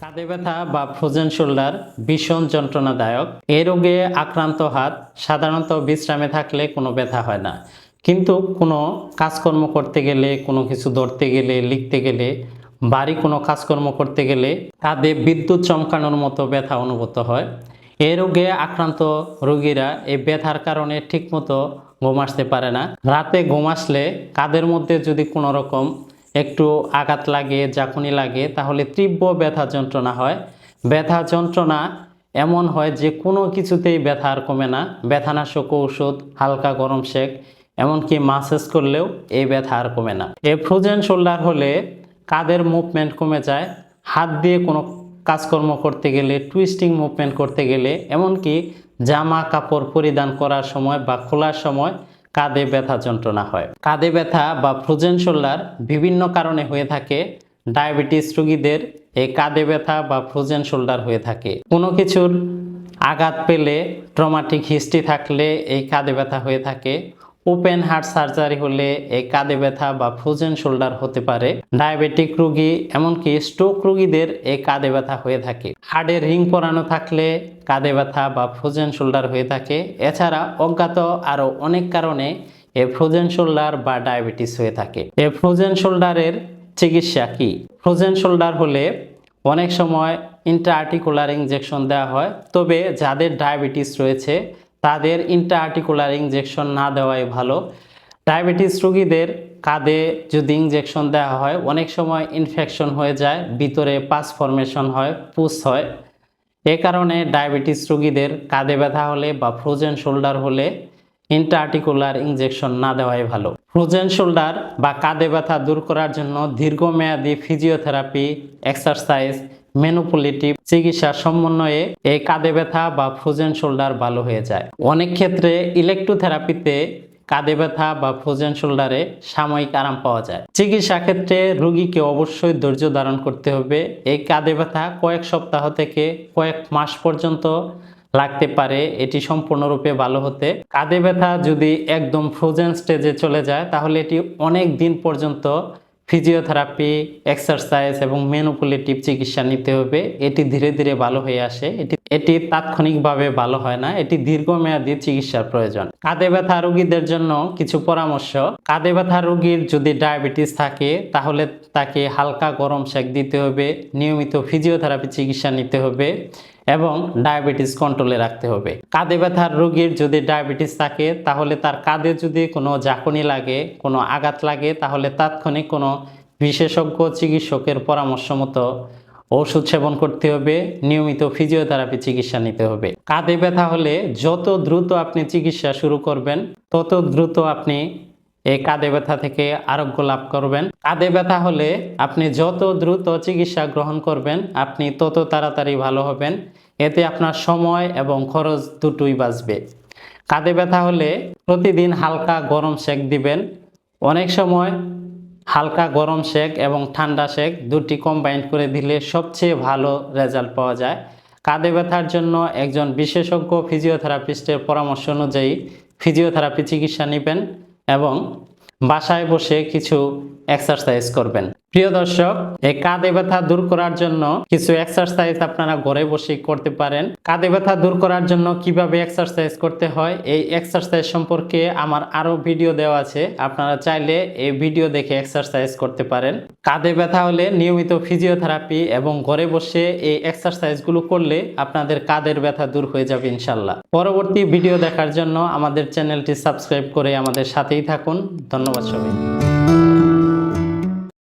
কাঁধে ব্যথা বা ফ্রোজেন শোল্ডার ভীষণ যন্ত্রণাদায়ক। এ রোগে আক্রান্ত হাত সাধারণত বিশ্রামে থাকলে কোনো ব্যথা হয় না। কিন্তু কোনো কাজকর্ম করতে গেলে, কোনো কিছু ধরতে গেলে, লিখতে গেলে, বাড়ি কোনো কাজকর্ম করতে গেলে কাঁধে বিদ্যুৎ চমকানোর মতো ব্যথা অনুভূত হয়। এ রোগে আক্রান্ত রোগীরা এই ব্যথার কারণে ঠিকমতো ঘুম আসতে পারে না। রাতে ঘুম আসলে কাঁধের মধ্যে যদি কোনো রকম একটু আঘাত লাগে জাকুনি লাগে, তাহলে তীব্র ব্যথা যন্ত্রণা হয়। ব্যথা যন্ত্রণা এমন হয় যে কোনো কিছুতেই ব্যথা আর কমে না। ব্যথানাশক ঔষধ, হালকা গরম শেক এমনকি মাসেজ করলেও এই ব্যথা আর কমে না। এ ফ্রোজেন শোল্ডার হলে কাদের মুভমেন্ট কমে যায়, হাত দিয়ে কোনো কাজকর্ম করতে গেলে টুইস্টিং মুভমেন্ট করতে গেলে, এমনকি জামা কাপড় পরিধান করার সময় বা খোলার সময় কাঁধে ব্যথা যন্ত্রণা হয়। কাঁধে ব্যথা বা ফ্রোজেন শোল্ডার বিভিন্ন কারণে হয়ে থাকে। ডায়াবেটিস রোগীদের এই কাঁধে ব্যথা বা ফ্রোজেন শোল্ডার হয়ে থাকে। কোনো কিছুর আঘাত পেলে ট্রমাটিক হিস্ট্রি থাকলে এই কাঁধে ব্যথা হয়ে থাকে। ওপেন হার্ট সার্জারি হলে এই কাঁধে ব্যথা বা ফ্রোজেন শোল্ডার হতে পারে। ডায়াবেটিক রোগী এমনকি স্ট্রোক রোগীদের এই কাঁধে ব্যথা হয়ে থাকে। হাড়ে রিং পরানো থাকলে কাঁধে ব্যথা বা ফ্রোজেন শোল্ডার হয়ে থাকে। এছাড়া অজ্ঞাত আরও অনেক কারণে এ ফ্রোজেন শোল্ডার বা ডায়াবেটিস হয়ে থাকে। এই ফ্রোজেন শোল্ডারের চিকিৎসা কি? ফ্রোজেন শোল্ডার হলে অনেক সময় ইন্ট্রাআর্টিকুলার ইঞ্জেকশন দেওয়া হয়। তবে যাদের ডায়াবেটিস রয়েছে তাদের ইন্ট্রাআর্টিকুলার ইঞ্জেকশন না দেওয়াই ভালো। ডায়াবেটিস রোগীদের কাঁধে যদি ইঞ্জেকশন দেওয়া হয়, অনেক সময় ইনফেকশন হয়ে যায়, ভিতরে পাস ফর্মেশন হয় পুস হয়। এ কারণে ডায়াবেটিস রোগীদের কাঁধে ব্যথা হলে বা ফ্রোজেন শোল্ডার হলে ইন্ট্রাআর্টিকুলার ইঞ্জেকশন না দেওয়াই ভালো। ফ্রোজেন শোল্ডার বা কাঁধে ব্যথা দূর করার জন্য দীর্ঘমেয়াদী ফিজিওথেরাপি এক্সারসাইজ মেনুপুলেটিভ চিকিৎসার সমন্বয়ে এই কাঁধে ব্যথা বা ফ্রোজেন শোল্ডার ভালো হয়ে যায়। অনেক ক্ষেত্রে ইলেকট্রোথেরাপিতে কাঁধে ব্যথা বা ফ্রোজেন শোল্ডারে সাময়িক আরাম পাওয়া যায়। চিকিৎসা ক্ষেত্রে রোগীকে অবশ্যই ধৈর্য ধারণ করতে হবে। এই কাঁধে ব্যথা কয়েক সপ্তাহ থেকে কয়েক মাস পর্যন্ত লাগতে পারে। এটি সম্পূর্ণরূপে ভালো হতে। কাঁধে ব্যথা যদি একদম ফ্রোজেন স্টেজে চলে যায়, তাহলে এটি অনেক দিন পর্যন্ত ফিজিওথেরাপি, এক্সারসাইজ এবং মেনুপুলেটিভ চিকিৎসা নিতে হবে। এটি ধীরে ধীরে ভালো হয়ে আসে। এটি এটি তাৎক্ষণিকভাবে ভালো হয় না। এটি দীর্ঘমেয়াদী চিকিৎসার প্রয়োজন। কাঁধে ব্যথা রোগীদের জন্য কিছু পরামর্শ। কাঁধে ব্যথা রোগীর যদি ডায়াবেটিস থাকে, তাহলে তাকে হালকা গরম সেক দিতে হবে। নিয়মিত ফিজিওথেরাপি চিকিৎসা নিতে হবে। এবং ডায়াবেটিস কন্ট্রোলে রাখতে হবে। কাঁধে ব্যথার রোগীর যদি ডায়াবেটিস থাকে, তাহলে তার কাঁধে যদি কোনো জাকুনি লাগে, কোনো আঘাত লাগে, তাহলে তাৎক্ষণিক কোনো বিশেষজ্ঞ চিকিৎসকের পরামর্শ মতো ওষুধ সেবন করতে হবে, নিয়মিত ফিজিওথেরাপি চিকিৎসা নিতে হবে। কাঁধে ব্যথা হলে যত দ্রুত আপনি চিকিৎসা শুরু করবেন, তত দ্রুত আপনি এই কাঁধে ব্যথা থেকে আরোগ্য লাভ করবেন। কাঁধে ব্যথা হলে আপনি যত দ্রুত চিকিৎসা গ্রহণ করবেন, আপনি তত তাড়াতাড়ি ভালো হবেন। এতে আপনার সময় এবং খরচ দুটোই বাঁচবে। কাঁধে ব্যথা হলে প্রতিদিন হালকা গরম সেক দিবেন। অনেক সময় হালকা গরম শেক এবং ঠান্ডা শেক দুটি কম্বাইন করে দিলে সবচেয়ে ভালো রেজাল্ট পাওয়া যায়। কাঁধে ব্যথার জন্য একজন বিশেষজ্ঞ ফিজিওথেরাপিস্টের পরামর্শ অনুযায়ী ফিজিওথেরাপি চিকিৎসা নেবেন। এবং বাসায় বসে কিছু এক্সারসাইজ করবেন। প্রিয় দর্শক, এই কাঁধে ব্যথা দূর করার জন্য কিছু এক্সারসাইজ আপনারা ঘরে বসে করতে পারেন। কাঁধে ব্যথা দূর করার জন্য কীভাবে এক্সারসাইজ করতে হয়, এই এক্সারসাইজ সম্পর্কে আমার আরও ভিডিও দেওয়া আছে। আপনারা চাইলে এই ভিডিও দেখে এক্সারসাইজ করতে পারেন। কাঁধে ব্যথা হলে নিয়মিত ফিজিওথেরাপি এবং ঘরে বসে এই এক্সারসাইজগুলো করলে আপনাদের কাঁধের ব্যথা দূর হয়ে যাবে ইনশাল্লাহ। পরবর্তী ভিডিও দেখার জন্য আমাদের চ্যানেলটি সাবস্ক্রাইব করে আমাদের সাথেই থাকুন। ধন্যবাদ সবাই